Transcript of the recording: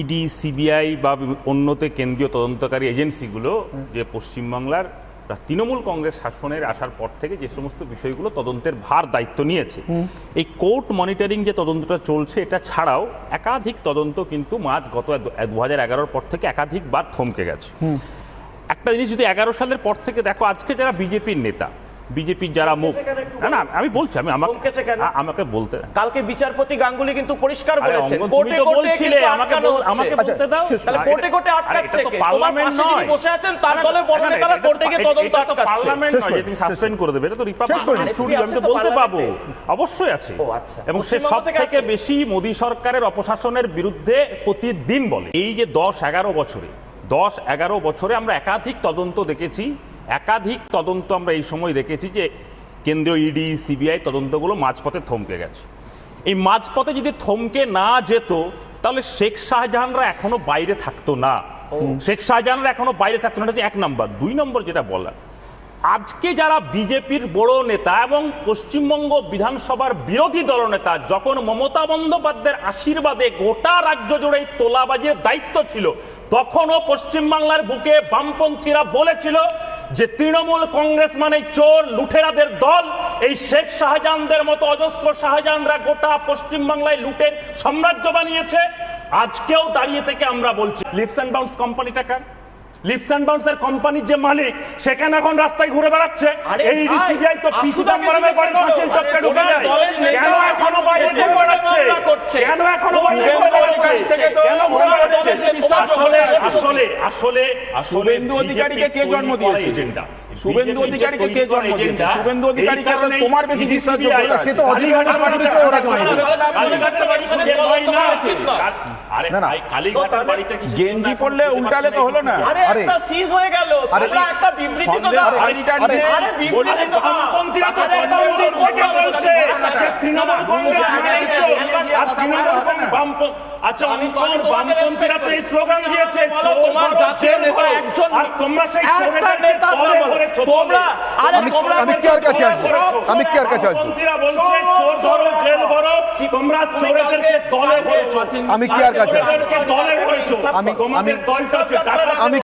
ED CBI বা অন্যতে কেন্দ্রীয় তদন্তকারী এজেন্সিগুলো যে পশ্চিমবাংলার তৃণমূল কংগ্রেস শাসনের আসার পর থেকে যে সমস্ত বিষয়গুলো তদন্তের ভার দায়িত্ব নিয়েছে। এই কোর্ট মনিটরিং যে তদন্তটা চলছে এটা ছাড়াও একাধিক তদন্ত কিন্তু মাঝ গত দু হাজার এগারোর পর থেকে একাধিকবার থমকে গেছে। একটা জিনিস যদি এগারো সালের পর থেকে দেখো আজকে যারা বিজেপির নেতা বিজেপির যারা মুখ না না আমি বলছি আমি আমাকে? আমাকে বলতে কালকে বিচারপতি গাঙ্গুলি কিন্তু পরিষ্কার অঙ্গন, কোর্টে কোর্টে কিন্তু আমাকে আটকানো আমাকে বলতে দাও। তাহলে কোর্টে কোর্টে আটকাচ্ছে কে? পার্লামেন্ট নয়। বসে আছেন তার দলের বড় নেতারা কোর্টে গিয়ে তদন্ত আটকাচ্ছে পার্লামেন্ট নয় যে তুমি সাসপেন্ড করে দেবে এটা তো। রিপাবলিক স্টুডিও আমি তো বলতে পাবো অবশ্যই আছে ও, আচ্ছা। এবং সে সব থেকে থেকে বেশি মোদী সরকারের অপশাসনের বিরুদ্ধে প্রতিদিন বলে এই যে দশ এগারো বছরে দশ এগারো বছরে আমরা একাধিক তদন্ত দেখেছি একাধিক তদন্ত আমরা এই সময় দেখেছি যে কেন্দ্রীয় ইডি সিবিআই তদন্তগুলো মাঝপথে থমকে গেছে। এই মাঝপথে যদি থমকে না যেত তাহলে শেখ শাহজাহানরা এখনও বাইরে থাকতো না। শেখ শাহজাহানরা এখনও বাইরে থাকতো না এটা এক নম্বর। দুই নম্বর যেটা বলা আজকে যারা বিজেপির বড় নেতা এবং পশ্চিমবঙ্গ বিধানসভার বিরোধী দলনেতা যখন মমতা বন্দ্যোপাধ্যায়ের আশীর্বাদে গোটা রাজ্য জুড়ে তোলাবাজির দায়িত্ব ছিল তখনও পশ্চিমবাংলার বুকে বামপন্থীরা বলেছিল যে তৃণমূল কংগ্রেস মানে চোর লুঠেরাদের দল এই শেখ শাহজাহানদের মতো অজস্র শাহজাহানরা গোটা পশ্চিমবাংলায় লুটের সাম্রাজ্য বানিয়েছে। আজকেও দাঁড়িয়ে থেকে আমরা বলছি লিপস অ্যান্ড বাউন্স কোম্পানিটা কার? লিপস অ্যান্ড বাউন্সের কোম্পানির যে মালিক সেখানে এখন রাস্তায় ঘুরে বেড়াচ্ছে। আরে এই সিবিআই তো পি আসুদাকে চিদম্বরমের বাড়ির জিজ্ঞেস টপকে ঢুকে যায়। বেড়াচ্ছে দলের বিশ্বাসযোগ্য আসলে আসলে শুভেন্দু অধিকারীকে কে জন্ম দিয়েছে? এজেন্ডা। শুভেন্দু অধিকারীকে কে জন্ম দিয়েছে? শুভেন্দু অধিকারীকে তোমার বেশি। সে তো গেঞ্জি এখন খুঁজে উল্টালে তো হলো না। আরে সিজ হয়ে গেল। একটা বিবৃতি তো সন্দেশ দাও বাড়িটা আরে, বিবৃতি তো তৃণমূল কংগ্রেস আর তৃণমূল আচ্ছা আমি অন্তর বামপন্থীরা তো এই স্লোগান দিয়েছে তোমার ধরো, নেতা একজন আর তোমরা সেই একটা চোরেদেরকে নেতার দলে নাম বলো। ভরেছো, দলে। তোমরা আরে তোমরা আমি বলছো কার কাছে তোমরা আমি চোর। কার কাছে আসব? বামপন্থীরা বলছে চোর ধরো, জেল ভরো। তোমরা চোরেদেরকে দলে ভরেছো। আমি কি আর কাছে আসব? দলে ভরেছো। আমি- তোমাদের দলটা আমি